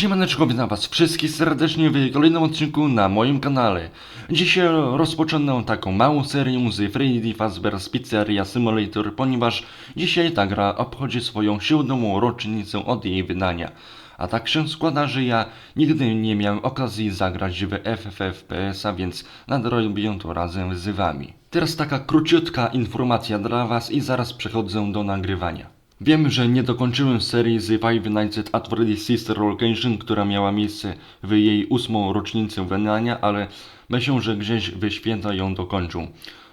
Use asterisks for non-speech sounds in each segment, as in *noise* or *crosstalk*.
Siemaneczko, witam was wszystkich serdecznie w kolejnym odcinku na moim kanale. Dzisiaj rozpoczynam taką małą serię z Freddy Fazbear's Pizzeria Simulator, ponieważ dzisiaj ta gra obchodzi swoją siódmą rocznicę od jej wydania. A tak się składa, że ja nigdy nie miałem okazji zagrać w FFFPS-a, więc nadrobię to razem z wami. Teraz taka króciutka informacja dla was i zaraz przechodzę do nagrywania. Wiem, że nie dokończyłem serii z Five Nights at Freddy's Sister Location, która miała miejsce w jej ósmą rocznicę wydania, ale myślę, że gdzieś w święta ją dokończą.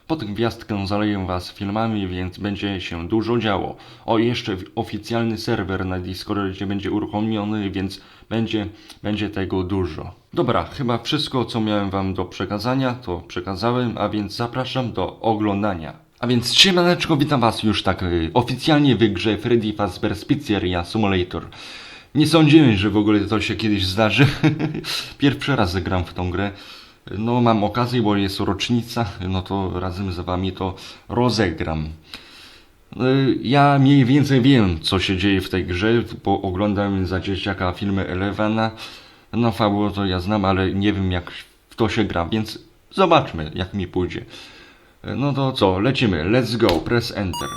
Pod gwiazdkę zaleję was filmami, więc będzie się dużo działo. O, jeszcze oficjalny serwer na Discordzie będzie uruchomiony, więc będzie, będzie tego dużo. Dobra, chyba wszystko, co miałem wam do przekazania, to przekazałem, a więc zapraszam do oglądania. A więc siemaneczko, witam was już tak y, oficjalnie w grze Freddy Fazbear's Pizzeria Simulator. Nie sądziłem, że w ogóle to się kiedyś zdarzy. *laughs* Pierwszy raz gram w tą grę. No mam okazję, bo jest rocznica, no to razem z wami to rozegram. Y, Ja mniej więcej wiem, co się dzieje w tej grze, bo oglądałem za dzieciaka filmy Elevena. No fabułę to ja znam, ale nie wiem jak w to się gra, więc zobaczmy jak mi pójdzie. No to co, lecimy. Let's go, press enter.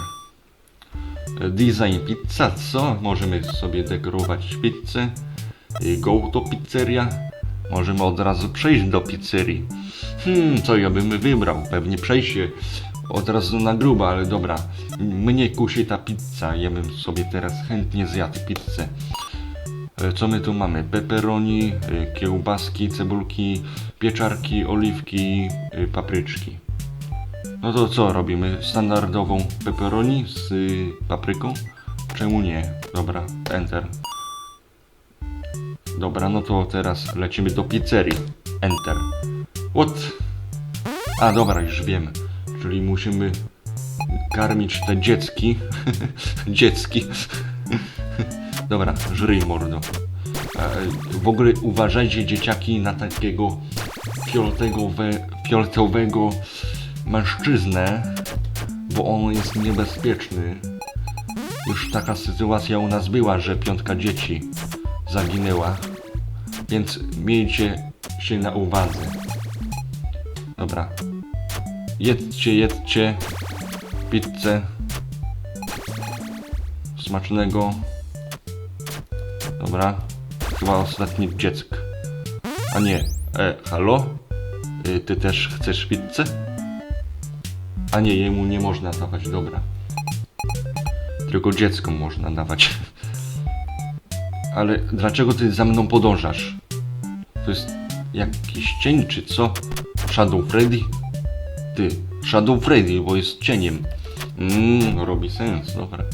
Design pizza, co? Możemy sobie dekorować pizzę. Y, Go to pizzeria. Możemy od razu przejść do pizzerii. Hmm, co ja bym wybrał? Pewnie przejście od razu na grubo, ale dobra. Mnie kusi ta pizza. Ja bym sobie teraz chętnie zjadł pizzę. E, Co my tu mamy? Pepperoni, e, kiełbaski, cebulki, pieczarki, oliwki, e, papryczki. No to co robimy? Standardową pepperoni z y, papryką? Czemu nie? Dobra, enter. Dobra, no to teraz lecimy do pizzerii. Enter. What? A dobra, już wiem. Czyli musimy karmić te dziecki. *laughs* dziecki. *laughs* dobra, żryj mordo. E, W ogóle uważajcie dzieciaki na takiego fioletowego, fioletowego mężczyznę, bo on jest niebezpieczny. Już taka sytuacja u nas była, że piątka dzieci zaginęła, więc miejcie się na uwadze. Dobra. Jedzcie, jedzcie pizzę. Smacznego. Dobra. Chyba ostatni dziecko. A nie. E, halo? Y, Ty też chcesz pizzę? A nie, jemu nie można dawać, dobra. Tylko dziecku można dawać. Ale dlaczego ty za mną podążasz? To jest jakiś cień, czy co? Shadow Freddy? Ty, Shadow Freddy, bo jest cieniem. Mmm, robi sens, dobra.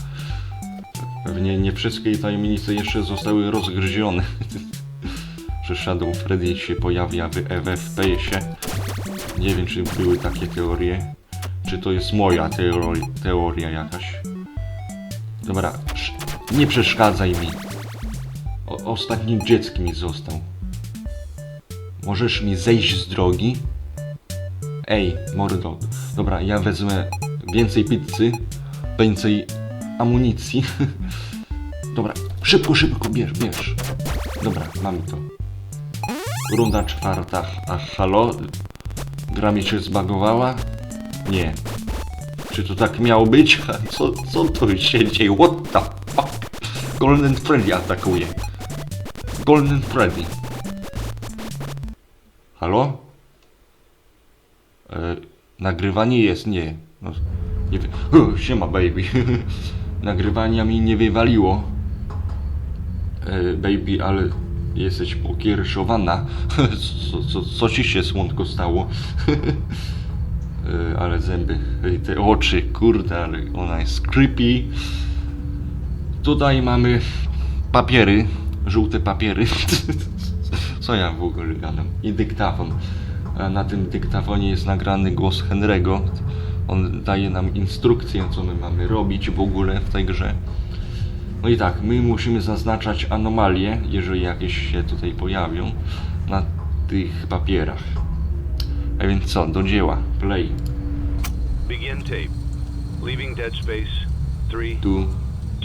Pewnie nie wszystkie tajemnice jeszcze zostały rozgryzione. *laughs* Że Shadow Freddy się pojawia w EWFP-sie. Nie wiem, czy były takie teorie. Czy to jest moja teoria, teoria jakaś? Dobra, nie przeszkadzaj mi. O, ostatnim dzieckiem mi został. Możesz mi zejść z drogi? Ej, mordo. Dobra, ja wezmę więcej pizzy, więcej amunicji. *laughs* Dobra, szybko, szybko, bierz, bierz. Dobra, mamy to. Runda czwarta. A halo? Gra mi się zbagowała? Nie. Czy to tak miało być? Co, co to się dzieje? What the fuck? Golden Freddy atakuje. Golden Freddy. Halo? E, nagrywanie jest? Nie. No, nie wy... Huh, siema baby. *laughs* Nagrywania mi nie wywaliło. E, baby, ale jesteś pokiereszowana. *laughs* co, co, co ci się słodko stało? *laughs* E, ale zęby, e, te oczy, kurde, ale ona jest creepy. Tutaj mamy papiery, żółte papiery. *laughs* Co ja w ogóle gadam? I dyktafon. Na tym dyktafonie jest nagrany głos Henry'ego. On daje nam instrukcję, co my mamy robić w ogóle w tej grze. No i tak, my musimy zaznaczać anomalie, jeżeli jakieś się tutaj pojawią, na tych papierach. A więc co, do dzieła, play. Begin tape. Leaving dead space. Three, Tu,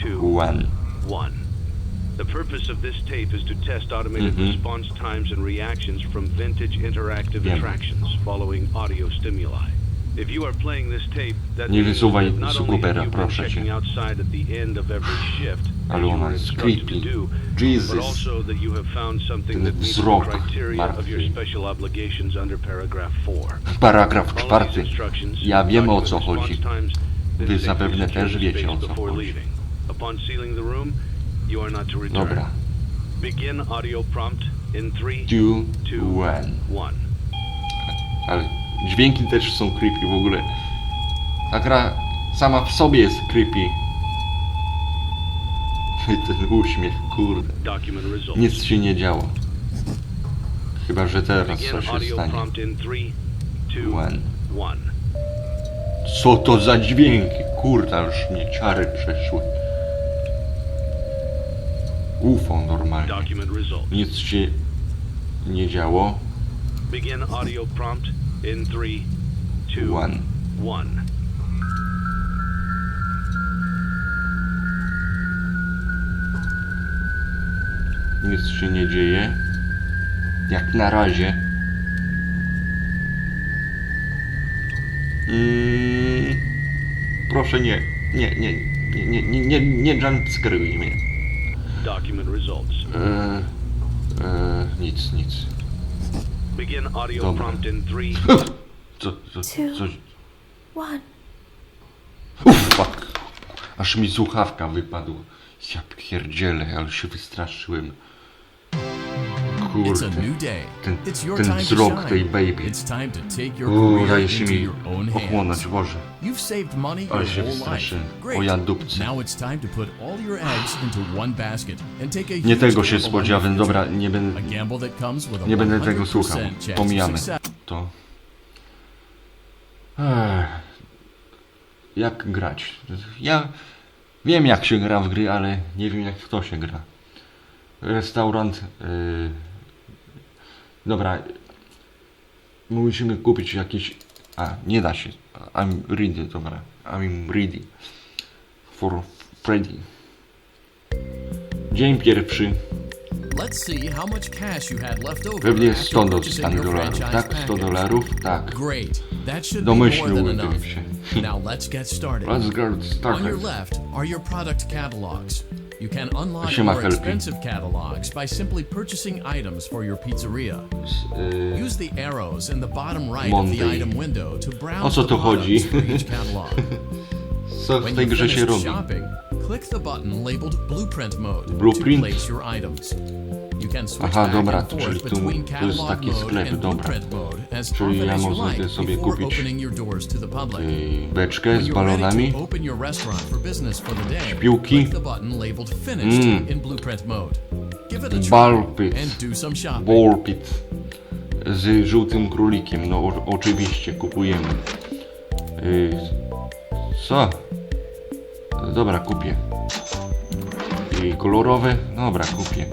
two, one. one. The purpose of this tape is to test automated Mhm. response times and reactions from vintage interactive Wiem. attractions following audio stimuli. If you are playing this tape, that Nie means wysuwaj that not only Supera, proszę cię. checking outside at the end of every shift, to creepy. Jesus. Ten wzrok martwy. special obligations under paragraph 4. Paragraf czwarty. Ja wiem o co chodzi. Wy zapewne też wiecie, o co chodzi. Dobra. Begin audio prompt in 3, Two, 2, one. 1. Ale dźwięki też są creepy w ogóle. Ta gra sama w sobie jest creepy. Ten uśmiech, kurde. Nic się nie działo. Chyba, że teraz coś się stanie. prompt in 3, 2, One. 1. Co to za dźwięki? Kurde, aż mnie ciary przeszły. UFO normalnie. Nic się nie działo. Begin audio prompt in 3, 2, One. 1. Nic się nie dzieje. Jak na razie. Mm, proszę nie. Nie, nie, nie, nie, nie, nie, nie jumpscaruj mnie. Document results. E, e, nic, nic. Begin audio Dobra. prompt in 3, *laughs* Co, co, Two. coś... One. Uff, fuck. Aż mi słuchawka wypadła. Ja pierdzielę, ale się wystraszyłem. Kurde. Ten, ten wzrok tej baby. Uuu, daje się mi ochłonąć. Boże. Ale się. Great. O ja dupcy. Nie tego się spodziewałem, dobra, nie będę, nie będę tego 100% słuchał. Pomijamy to. Ech. Jak grać? Ja wiem jak się gra w gry, ale nie wiem jak w to się gra. Restaurant. Yy... Dobra. Musimy kupić jakiś. A, nie da się. I'm ready, dobra. I'm ready. For Freddy. Dzień pierwszy. Let's see how much cash you had left over Pewnie after 100 purchasing dostanę your dolarów, tak? 100 package. dolarów? Tak. Great. That should be more than enough. Now let's get started. Let's get On your started. left are your product catalogs. You can unlock more expensive catalogs by simply purchasing items for your pizzeria. Uh, Use the arrows in the bottom right of the item window to browse the tu for each catalog. *laughs* co w When tej grze się robi? shopping, click the button labeled Blueprint Mode Blueprint? to place your items. Aha, dobra, czyli tu- tu jest taki sklep, dobra. Czyli ja mogę sobie kupić. Yy, beczkę z balonami. Śpiłki. click the button labeled Finished Mm. in Blueprint Mode. Give it a try Ball pit. and do some shopping. Ball pit. Z żółtym królikiem. No o, oczywiście, kupujemy. Yy, co? Dobra, kupię. I kolorowe? Dobra, kupię.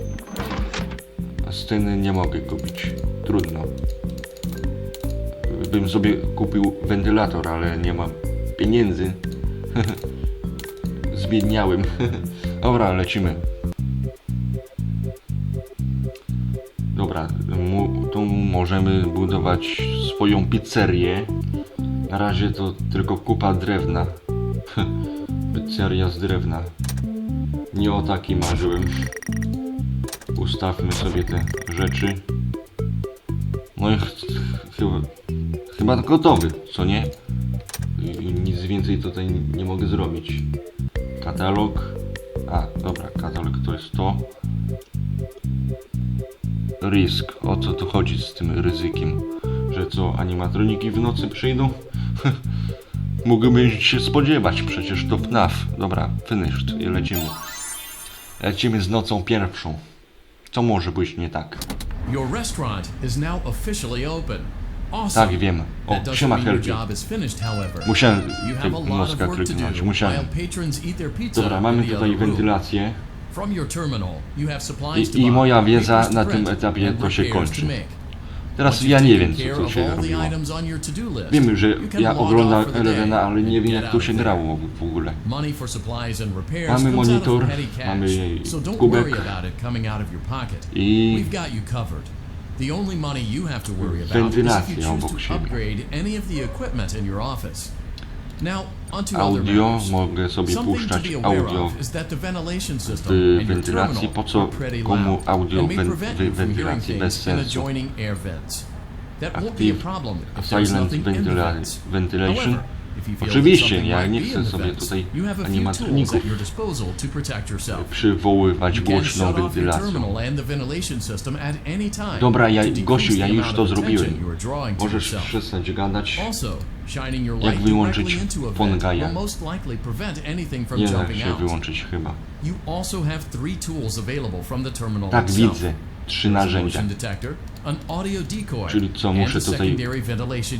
Sceny nie mogę kupić. Trudno. Bym sobie kupił wentylator, ale nie mam pieniędzy. *laughs* Zbiedniałem. *laughs* Dobra, lecimy. Dobra, tu możemy budować swoją pizzerię. Na razie to tylko kupa drewna. *laughs* Pizzeria z drewna. Nie o takiej marzyłem. Ustawmy sobie te rzeczy. No i ch chyba, chyba gotowy, co nie? Nic więcej tutaj nie mogę zrobić. Katalog. A, dobra, katalog to jest to. Risk. O co tu chodzi z tym ryzykiem? Że co, animatroniki w nocy przyjdą? *laughs* Mógłbym się spodziewać, przecież to FNAF. Dobra, finished i lecimy. Lecimy z nocą pierwszą. Co może być nie tak? Your restaurant is now officially open. Awesome. Tak, wiem. O, siema Helgi. Musiałem tego noska kliknąć. Musiałem. Dobra, mamy tutaj wentylację. I- i moja wiedza na tym etapie to się kończy. Teraz ja nie wiem, co tu się robiło. Wiemy, że ja oglądam Elevena, ale nie wiem jak tu się grało w ogóle. Mamy monitor, mamy kubek. I. The only money you have to worry about is if Wentylacja you choose obok to siebie. upgrade any of the equipment in your office. Audio, mogę sobie puszczać audio w wentylacji. Po co komu audio hearing wentylacji bez sensu? Active silent ventilation. Oczywiście, ja nie chcę sobie tutaj animatroników *laughs* przywoływać głośną wentylacją. Dobra, ja- Gosiu, ja już to zrobiłem. Możesz przestać gadać. Jak wyłączyć directly into a phone vent guy'a? will most likely prevent anything from Nie da się wyłączyć chyba. Tak, widzę. Trzy narzędzia. Czyli co, muszę tutaj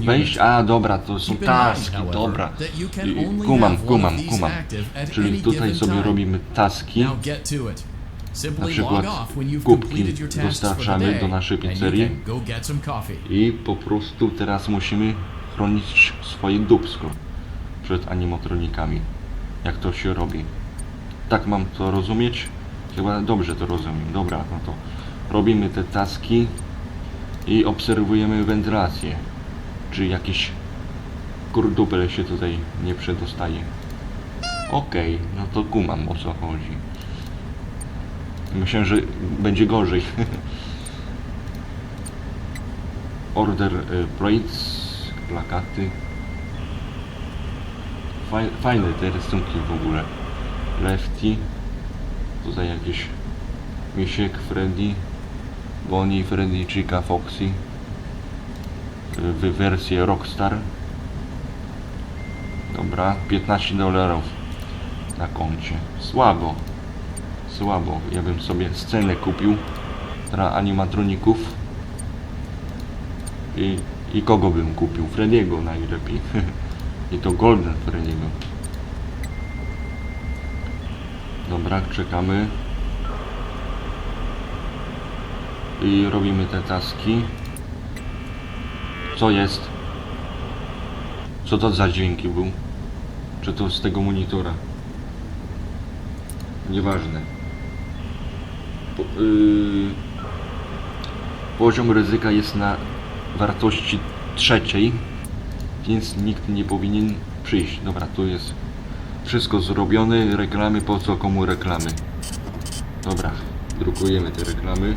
Wejść? A, dobra, to są taski, dobra. Kumam, kumam, kumam. Czyli tutaj sobie robimy taski. Na przykład kubki dostarczamy do naszej pizzerii. I po prostu teraz musimy chronić swoje dubsko przed animatronikami. Jak to się robi. Tak mam to rozumieć? Chyba dobrze to rozumiem. Dobra, no to robimy te taski i obserwujemy wentylację. Czy jakiś kurdupel się tutaj nie przedostaje. Okej, no to kumam o co chodzi. Myślę, że będzie gorzej. *laughs* Order y, plates, plakaty. Faj, fajne te rysunki w ogóle. Lefty. Tutaj jakiś Misiek, Freddy, Bonnie, Freddy, Chica, Foxy. W wersję Rockstar. Dobra, 15 dolarów na koncie. Słabo. Słabo. Ja bym sobie scenę kupił dla animatroników. I, I kogo bym kupił? Frediego najlepiej. *laughs* I to Golden Frediego. Dobra, czekamy. I robimy te taski. Co jest? Co to za dźwięki był? Czy to z tego monitora? Nieważne. Po, yy, poziom ryzyka jest na wartości trzeciej, więc nikt nie powinien przyjść. Dobra, tu jest wszystko zrobione, reklamy, po co komu reklamy. Dobra, drukujemy te reklamy.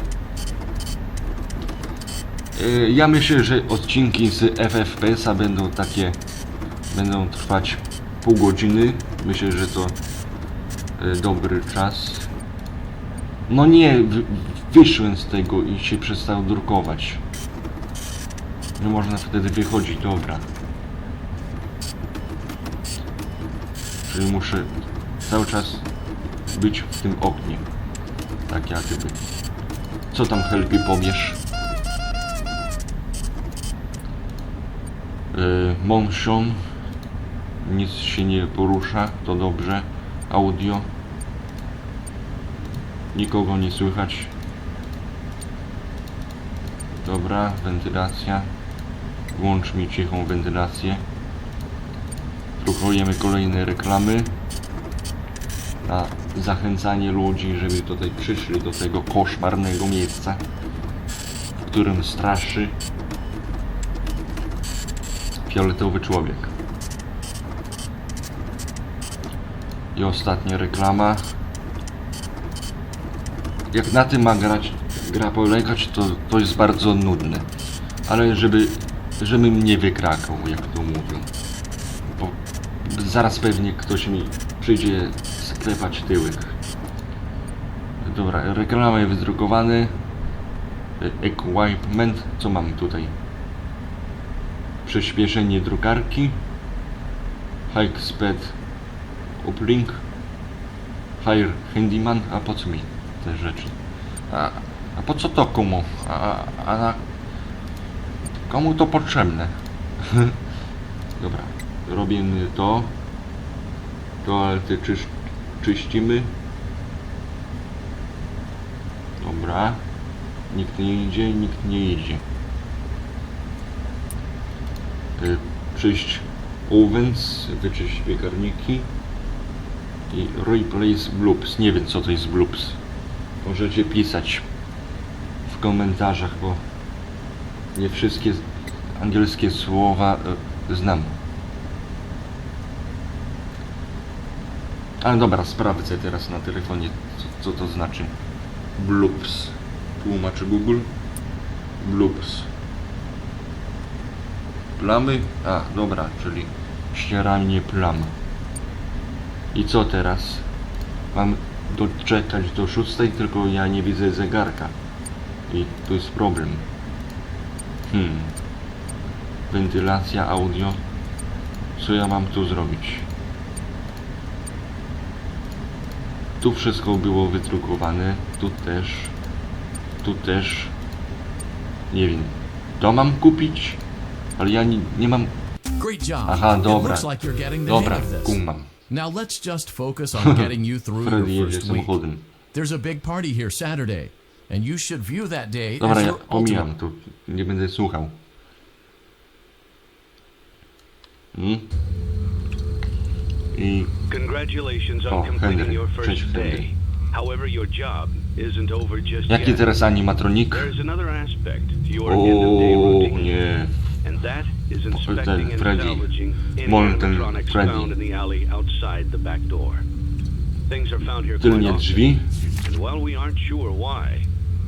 E, Ja myślę, że odcinki z FFPS-a będą takie, będą trwać pół godziny. Myślę, że to e, dobry czas. No nie, wy- wyszłem z tego i się przestał drukować. Nie można wtedy wychodzić, dobra. Czyli muszę cały czas być w tym oknie. Tak jak gdyby. Co tam Helpy powiesz? Yy, Monsion. Nic się nie porusza, to dobrze. Audio. Nikogo nie słychać. Dobra, wentylacja. Włącz mi cichą wentylację. Drukujemy kolejne reklamy. Na zachęcanie ludzi, żeby tutaj przyszli do tego koszmarnego miejsca, w którym straszy fioletowy człowiek. I ostatnia reklama. Jak na tym ma grać, gra polegać, to, to jest bardzo nudne. Ale żeby, żebym nie wykrakał, jak to mówią. Bo zaraz pewnie ktoś mi przyjdzie sklepać tyłek. Dobra, reklamy wydrukowane. E- Equipment, co mam tutaj? Przyspieszenie drukarki. High speed uplink. Higher handyman, a po co mi te rzeczy? A, a po co to komu? A, a, komu to potrzebne? *laughs* Dobra, robimy to. Toalety czysz, czyścimy. Dobra. Nikt nie idzie, nikt nie idzie. Y, czyść ovens, wyczyść piekarniki i replace bloops. Nie wiem co to jest bloops. Możecie pisać w komentarzach, bo nie wszystkie angielskie słowa y, znam. Ale dobra, sprawdzę teraz na telefonie, co, co to znaczy. Bloops. Tłumaczy Google. Bloops. Plamy? A, dobra, czyli ścieranie plam. I co teraz? Mam doczekać do szóstej, tylko ja nie widzę zegarka. I to jest problem. Hmm. Wentylacja, audio. Co ja mam tu zrobić? Tu wszystko było wydrukowane, tu też, tu też. Nie wiem. To mam kupić? Ale ja nie, nie mam. Great job. Aha, dobra. looks like you're getting the Dobra, hang of this. kumam. Now let's just focus on *laughs* getting you through your jedzie first week. samochodem. There's a big party here Saturday, and you should view that day Dobra, as ja your ultimate pomijam, to nie będę słuchał. Hmm? I Congratulations on completing Henry. your first Cześć, Henry. day. However, your job isn't over just jaki yet. teraz animatronik? There's another aspect to your end-of-day O routine, nie. And that is ten inspecting and Freddy. Molten Freddy. found in the alley outside the back door. Things are found here quite Tylnie drzwi. and while we aren't sure why,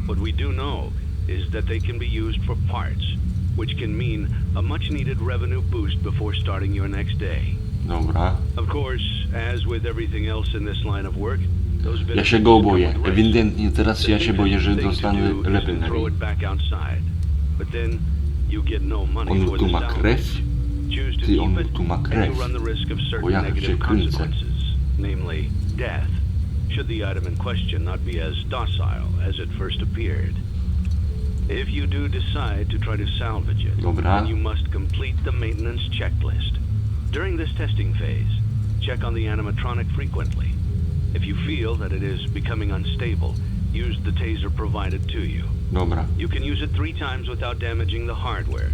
what we do know is that they can be used for parts, which can mean a much-needed revenue boost before starting your next day. Dobra. Of course, as with everything else in this line of work, those Ja się go boję. Ewidentnie teraz ja się boję, że dostanę to na ryj. it back outside. But you get no money On for tu the ma krew? Choose to Ty, keep on it, tu ma and krew. you run the risk of certain negative kręcę. consequences, namely death, should the item in question not be as docile as it first appeared. If you do decide to try to salvage it, Dobra. then you must complete the maintenance checklist. During this testing phase, check on the animatronic frequently. If you feel that it is becoming unstable, use the taser provided to you. Dobra. You can use it three times without damaging the hardware.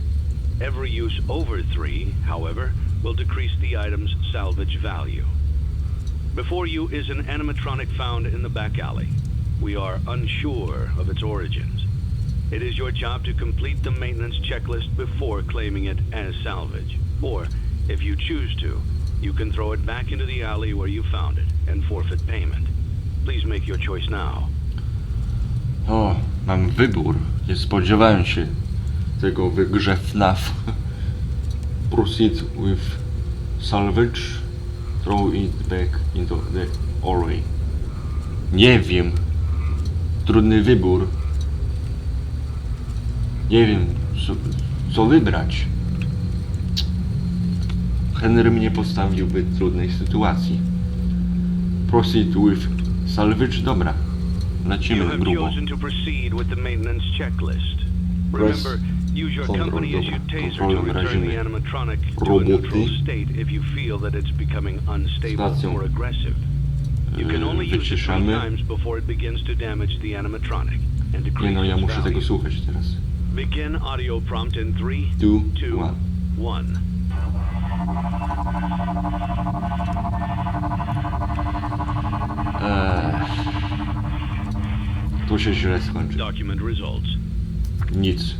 Every use over three, however, will decrease the item's salvage value. Before you is an animatronic found in the back alley. We are unsure of its origins. It is your job to complete the maintenance checklist before claiming it as salvage. Or, if you choose to, you can throw it back into the alley where you found it and forfeit payment. Please make your choice now. O, mam wybór. Nie spodziewałem się tego w grze FNAF. Proceed with salvage. Throw it back into the alley. Nie wiem. Trudny wybór. Nie wiem, co, co wybrać. Henry mnie postawił w trudnej sytuacji. Proceed with salvage. Dobra. Начинаем грубо. You have chosen to proceed with the maintenance checklist. Remember, use your company issued taser to return the animatronic to a neutral state if you feel that it's becoming unstable or aggressive. You can only use it three times before it begins to damage the animatronic and decrease its value. Begin audio prompt in three, two, one. To się źle skończy. Document results. Nic.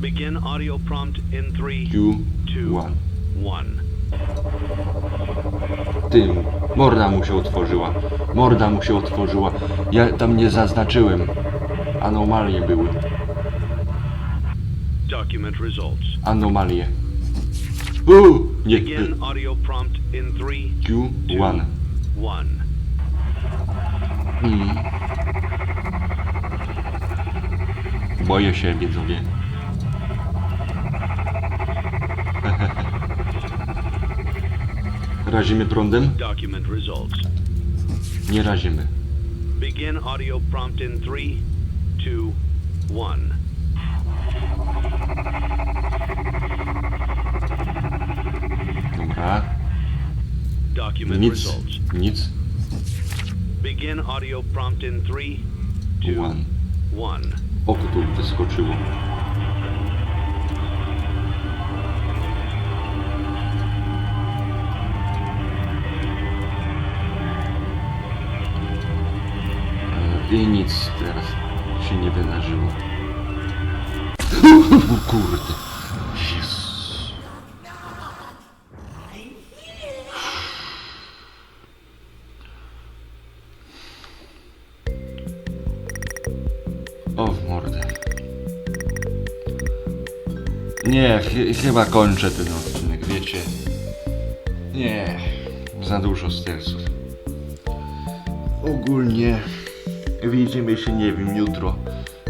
Begin audio prompt in three, Two, two, one. one. Tym, morda mu się otworzyła. Morda mu się otworzyła. Ja tam nie zaznaczyłem. Anomalie były. Document results. Anomalie. Uuu, nie. Begin audio prompt in three, Two, two, one. one. Boję się, widzowie. *laughs* Razimy prądem? Document results. Nie razimy. Begin audio prompt in 3, 2, 1. Dobra. Document Nic. results. Nic. Begin audio prompt in 3, 2, 1. 1. Oto tu wyskoczyło. E, I nic teraz się nie wydarzyło. *laughs* O kurde. Nie, ch- chyba kończę ten odcinek, wiecie. Nie, za dużo stresu. Ogólnie widzimy się, nie wiem, jutro.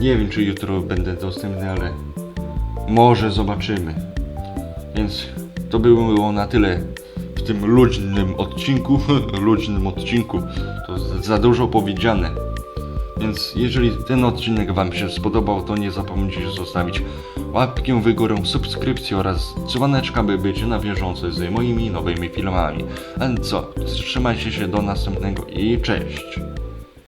Nie wiem, czy jutro będę dostępny, ale może zobaczymy. Więc to było na tyle w tym luźnym odcinku. *laughs* luźnym odcinku. To za dużo powiedziane. Więc jeżeli ten odcinek Wam się spodobał, to nie zapomnijcie zostawić łapkę w górę, subskrypcję oraz dzwoneczka, by być na bieżąco z moimi nowymi filmami. A co, trzymajcie się do następnego i cześć!